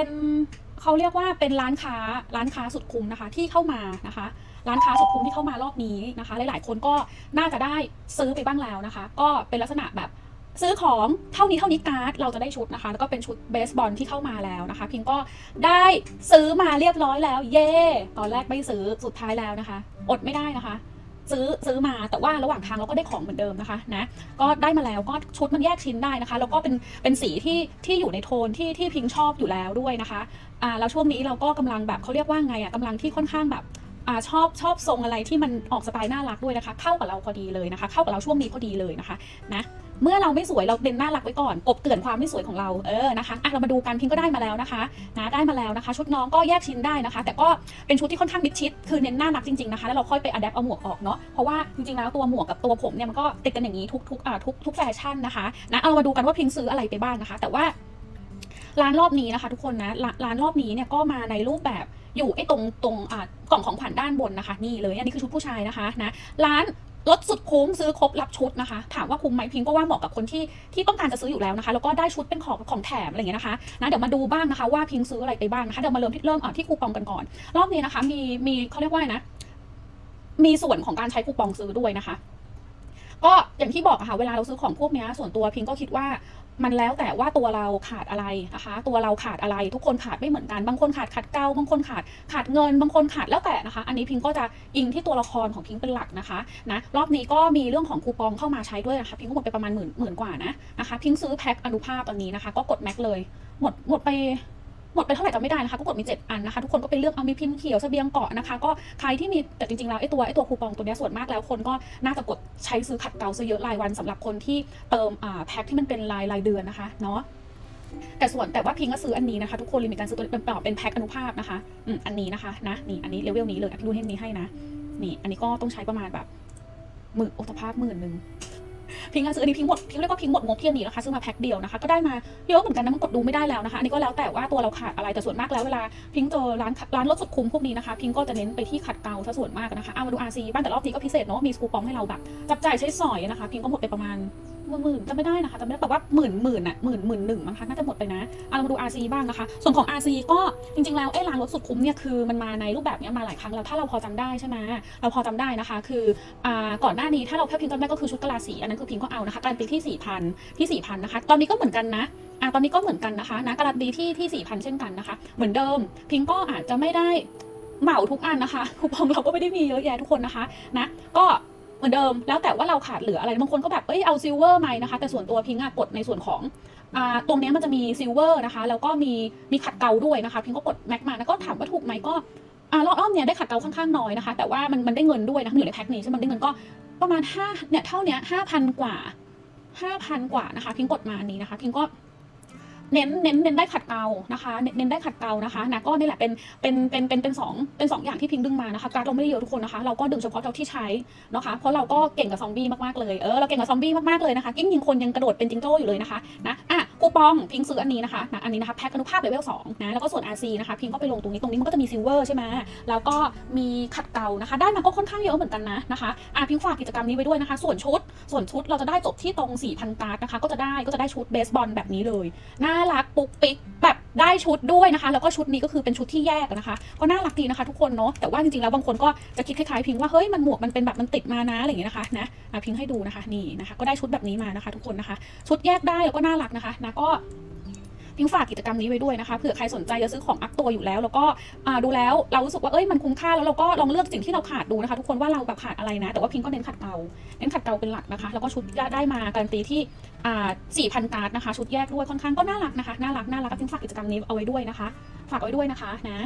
เป็นเขาเรียกว่าเป็นร้านค้าร้านค้าสุดคุ้มนะคะที่เข้ามานะคะ ร้านค้าสุดคุ้มที่เข้ามารอบนี้นะคะ หลายๆ คนก็น่าจะได้ซื้อไปบ้างแล้วนะคะ ก็เป็นลักษณะแบบซื้อของเท่านี้เท่านี้การ์ดเราจะได้ชุดนะคะ แล้วก็เป็นชุดเบสบอลที่เข้ามาแล้วนะคะ พิงก็ได้ซื้อมาเรียบร้อยแล้ว เย่ตอนแรกไม่ซื้อสุดท้ายแล้วนะคะ อดไม่ได้นะคะ ซื้อซื้อมาแต่ว่าระหว่างทางเราก็ได้ของเหมือนเดิมนะคะนะก็ได้มาแล้วก็ชุดมันแยกชิ้นได้นะคะ แล้วก็เป็นเป็นสีที่ที่อยู่ในโทนที่ที่พิงชอบอยู่แล้วด้วยนะคะอ่าแล้วช่วงนี้เราก็กำลังแบบเขาเรียกว่าไงอะกำลังที่ค่อนข้างแบบอ่าชอบชอบทรงอะไรที่มันออกสไตล์น่ารักด้วยนะคะ เข้ากับเราพอดีเลยนะคะ เข้ากับเราช่วงนี้พอดีเลยนะคะนะ เมื่อเราไม่สวยเราเด่นหน่ารักไว้ก่อนกบเกื่อนความไม่สวยของเราเออนะคะอะเรามาดูกันพิงก็ได้มาแล้วนะคะนะได้มาแล้วนะคะ ชุดน้องก็แยกชิ้นได้นะคะ แต่ก็เป็นชุดที่ค่อนข้างมิดชิด คือเน้นหน่ารักจริงๆนะคะแล้วเราค่อยไปอัดแอปเอาหมวกออกเนาะเพราะว่าจริงๆแล้วตัวหมวกกับตัวผมเนี่ยมันก็ติดกันอย่างนี้ทุกทุกอ่าทุกทุกแฟชั่นนะคะนะเอามาดูกันว่าพิงซื้ออะไรไปบ้างนะคะ แต่ว่าร้านรอบนี้นะคะ ทุกคนนะร้านร้านรอบนี้เนี่ยก็มาในรูปแบบอยู่ไอ้ตรงตรงอ่ากล่องของขวัญด้านบนนะคะ นี่เลยอันนี้คือชุดผู้ชายนะคะนะร้าน ลดสุดคุ้มซื้อครบรับชุดนะคะ ถามว่าคุ้มไหมพิงก็ว่าเหมาะกับคนที่ที่ต้องการจะซื้ออยู่แล้วนะคะ แล้วก็ได้ชุดเป็นของของแถมอะไรเงี้ยนะคะนะเดี๋ยวมาดูบ้างนะคะว่าพิงซื้ออะไรไปบ้างนะคะเดี๋ยวมาเริ่มที่เริ่มอะที่คูปองกันก่อน รอบนี้นะคะ มีมีเขาเรียกว่านะ มีส่วนของการใช้คูปองซื้อด้วยนะคะ ก็อย่างที่บอกอะค่ะเวลาเราซื้อของพวกนี้ส่วนตัวพิงก็คิดว่ามันแล้วแต่ว่าตัวเราขาดอะไรนะคะ ตัวเราขาดอะไรทุกคนขาดไม่เหมือนกัน บางคนขาดขัดเกลาบางคนขาดขาดเงิน บางคนขาดแล้วแต่นะคะ อันนี้พิงก็จะอิงที่ตัวละครของพิงเป็นหลักนะคะนะรอบนี้ก็มีเรื่องของคูปองเข้ามาใช้ด้วยนะคะพิงก็หมดไปประมาณหมื่นหมื่นกว่านะนะคะพิงซื้อแพ็คอนุภาพตอนนี้นะคะ ก็กดแม็กเลยหมดหมดไป หมดไปเท่าไหร่จำไม่ได้นะคะก็กดมี 7 อันนะคะ ทุกคนก็ไปเลือกเอามีพิมพ์เขียวเสบียงเกาะนะคะ ก็ใครที่มีแต่จริงๆแล้วไอ้ตัวไอ้ตัวคูปองตัวนี้ส่วนมากแล้วคนก็น่าจะกดใช้ซื้อขัดเกลาซื้อเยอะรายวันสำหรับคนที่เติมอ่าแพ็คที่มันเป็นรายรายเดือนนะคะเนาะแต่ส่วนแต่ว่าพิงก็ซื้ออันนี้นะคะ ทุกคนลยมีการซื้อตัวเป็นเป็นแพ็คอนุภาพนะคะอืมอันนี้นะคะนะนี่อันนี้เลเวลนี้เลยอะพี่รุ่นให้นี้ให้นะนี่ อันนี้ก็ต้องใช้ประมาณแบบหมื่นโอตภาพหมื่นหนึ่ง พิงก็ซื้ออันนี้พิงหมดพิงเรียกว่าพิงหมดงบเพียงนี้นะคะซื้อมาแพ็คเดียวนะคะก็ได้มาเยอะเหมือนกันนะมันกดดูไม่ได้แล้วนะคะอันนี้ก็แล้วแต่ว่าตัวเราขาดอะไรแต่ส่วนมากแล้วเวลาพิงเจอร้านร้านลดสุดคุ้มพวกนี้นะคะพิงก็จะเน้นไปที่ขัดเกลาซะส่วนมากนะคะเอามาดู RC บ้านแต่รอบนี้ก็พิเศษเนาะมีคูปองให้เราแบบจับจ่ายใช้สอยนะคะพิงก็หมดไปประมาณ หมื่นจะไม่ได้นะคะจะไม่ได้แบบว่าหมื่นหมื่นอะหมื่นหมื่นหนึ่งมั้งคะน่าจะหมดไปนะเอาเรามาดู RC บ้างนะคะ ส่วนของ RC ก็จริงๆแล้วไอ้ร้านลดสุดคุ้มเนี่ยคือมันมาในรูปแบบเนี้ยมาหลายครั้งแล้วถ้าเราพอจำได้ใช่ไหมเราพอจำได้นะคะ คืออ่าก่อนหน้านี้ถ้าเราแค่พิงจำได้ก็คือชุดกะลาสีอันนั้นคือพิงก็เอานะคะการันตีที่4 0 0 0ที่4 0 0 0นนะคะ ตอนนี้ก็เหมือนกันนะอ่าตอนนี้ก็เหมือนกันนะคะนะการันตีที่ที่4 0 0 0เช่นกันนะคะ เหมือนเดิม พิงก็อาจจะไม่ได้เหมาทุกอันนะคะคูปองเราก็ไม่ได้มีเยอะแยะทุกคนนะคะนะก็ เหมือนเดิมแล้วแต่ว่าเราขาดเหลืออะไรบางคนก็แบบเอ้ยเอาซิลเวอร์ไหมนะคะแต่ส่วนตัวพิงอะกดในส่วนของอตรงนี้มันจะมีซิลเวอร์นะคะแล้วก็มีมีขัดเกลาด้วยนะคะพิงก็กดแม็กมาแล้วก็ถามว่าถูกไหมก็รอบรอบเนี้ยได้ขัดเกลาค่อนข้างน้อยนะคะแต่ว่ามันมันได้เงินด้วยนะคะมันอยู่ในแพ็คนี้ใช่ไหมมันได้เงินก็ประมาณห้าเนี่ยเท่าเนี้ยห้าพันกว่าห้าพันกว่านะคะ พิงกดมาอันนี้นะคะ พิงก็ เน้นเน้นเน้นได้ขัดเกลานะคะเน้นเน้นได้ขัดเกลานะคะนะก็นี่แหละเป็นเป็นเป็นเป็นเป็นสองเป็นสองอย่างที่พิงดึงมานะคะการดเราไม่ได้เยอะทุกคนนะคะเราก็ดึงเฉพาะเท่าที่ใช้นะคะเพราะเราก็เก่งกับซอมบี้มากๆเลยเออเราเก่งกับซอมบี้มากๆเลยนะคะยิ่งยิงคนยังกระโดดเป็นจิงโจ้อยู่เลยนะคะนะ คูปองพิงซื้ออันนี้นะคะนะอันนี้นะคะแพ็คอนุภาพเลเวลสองนะแล้วก็ส่วน RC นะคะพิงก็ไปลงตรงนี้ตรงนี้มันก็จะมีซิลเวอร์ใช่ไหมแล้วก็มีขัดเกลานะคะ ได้มาก็ค่อนข้างเยอะเหมือนกันนะนะคะอะพิงฝากกิจกรรมนี้ไว้ด้วยนะคะ ส่วนชุดส่วนชุดเราจะได้จบที่ตรง4,000การ์ดนะคะ ก็จะได้ก็จะได้ชุดเบสบอลแบบนี้เลยน่ารักปุ๊กปิ๊กแบบได้ชุดด้วยนะคะ แล้วก็ชุดนี้ก็คือเป็นชุดที่แยกนะคะ ก็น่ารักดีนะคะ ทุกคนเนาะแต่ว่าจริงๆแล้วบางคนก็จะคิดคล้ายๆพิงว่าเฮ้ยมันหมวกมันเป็นแบบมันติดมานะอะไรอย่างเงี้ยนะคะนะพิงให้ดูนะคะนี่นะคะ ก็ได้ชุดแบบนี้มานะคะ ทุกคนนะคะ ชุดแยกได้แล้วก็น่ารักนะคะนะก็พิงฝากกิจกรรมนี้ไว้ด้วยนะคะเผื่อใครสนใจจะซื้อของอัพตัวอยู่แล้ว แล้วก็ดูแล้วเรารู้สึกว่าเอ้ยมันคุ้มค่าแล้วเราก็ลองเลือกสิ่งที่เราขาดดูนะคะ ทุกคนว่าเราแบบขาดอะไรนะ แต่ว่าพิงก็เน้นขัดเกลาเน้นขัดเกลาเป็นหลักนะคะ แล้วก็ชุดได้มาการันตีที่ สี่พันการ์ดนะคะ ชุดแยกด้วยค่อนข้างก็น่ารักนะคะ น่ารัก น่ารักก็พิงฝากกิจกรรมนี้เอาไว้ด้วยนะคะ ฝากเอาไว้ด้วยนะคะนะ